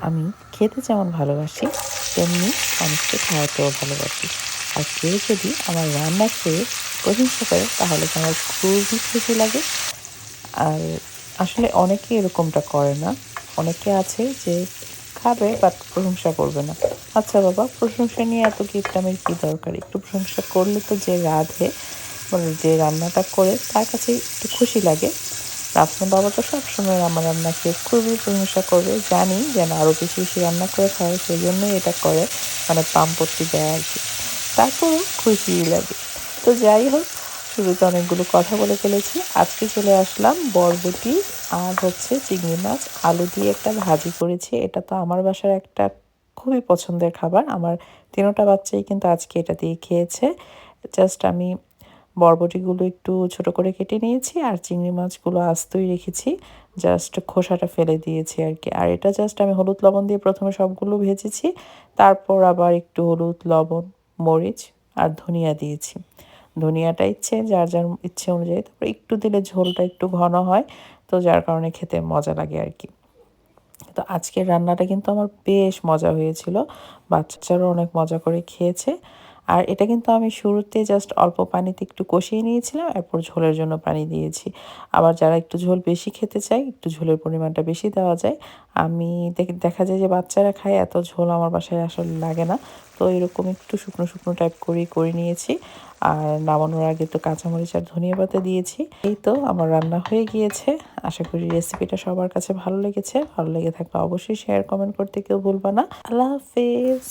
আমি খেতে যেমন ভালোবাসি, তেমনি মানুষকে খাওয়াতেও ভালোবাসি। আর কেউ যদি আমার রান্না খেয়ে প্রশংসা করে, তাহলে তো আমার খুবই খুশি লাগে। আর আসলে অনেকে এরকমটা করে না। অনেকে আছে যে খাবে বাট প্রশংসা করবে না। আচ্ছা বাবা, প্রশংসা নিয়ে এত কিপটামের কী দরকার? একটু প্রশংসা করলে তো যে রাধে মানে যে রান্নাটা করে, তার কাছে একটু খুশি লাগে। আপনার বাবা তো সবসময় আমার রান্নাকে খুবই প্রশংসা করবে জানি যেন আরও বেশি বেশি রান্না করে খায়, সেই জন্যই এটা করে মানে পাম্পত্তি দেয় আর কি। তারপরও খুশিই লাগে। তো যাই হোক, শুরুতে অনেকগুলো কথা বলে ফেলেছি। আজকে চলে আসলাম বরবটি আর হচ্ছে চিংড়ি মাছ। আলু দিয়ে একটা ভাজি করেছি। এটা তো আমার বাসার একটা খুবই পছন্দের খাবার। আমার তিনোটা বাচ্চাই কিন্তু আজকে এটা দিয়ে খেয়েছে। জাস্ট আমি বরবটিগুলো একটু ছোট করে কেটে নিয়েছি আর চিংড়ি মাছগুলো আস্তই রেখেছি। জাস্ট খোসাটা ফেলে দিয়েছি আর কি আর এটা জাস্ট আমি হলুদ লবণ দিয়ে প্রথমে সবগুলো ভেজেছি, তারপর আবার একটু হলুদ লবণ, মরিচ আর ধনিয়া দিয়েছি। ধনিয়াটা ইচ্ছে, যার যার ইচ্ছে অনুযায়ী, তারপরে একটু দিলে ঝোলটা একটু ঘন হয়, তো যার কারণে খেতে মজা লাগে আর কি তো আজকের রান্নাটা কিন্তু আমার বেশ মজা হয়েছিল। বাচ্চারাও অনেক মজা করে খেয়েছে। আর এটা কিন্তু আমি শুরুতে জাস্ট অল্প পানিতে একটু কষিয়ে নিয়েছিলাম, এরপর ঝোলের জন্য পানি দিয়েছি। আবার যারা একটু ঝোল বেশি খেতে চায়, একটু ঝোলের পরিমাণটা বেশি দেওয়া যায়, আমি দেখা যায় যে বাচ্চারা খায়, এত ঝোল আমার বাসায় আসলে লাগে না। তো এরকম একটু শুকনো শুকনো টাইপ করে করে নিয়েছি। আর নামানোর আগে তো কাঁচামরিচ আর ধনিয়া পাতা দিয়েছি। এই তো আমার রান্না হয়ে গিয়েছে। আশা করি রেসিপিটা সবার কাছে ভালো লেগেছে। ভালো লেগে থাকলে অবশ্যই শেয়ার কমেন্ট করতে কেউ ভুলবা না। আল্লাহ হাফেজ।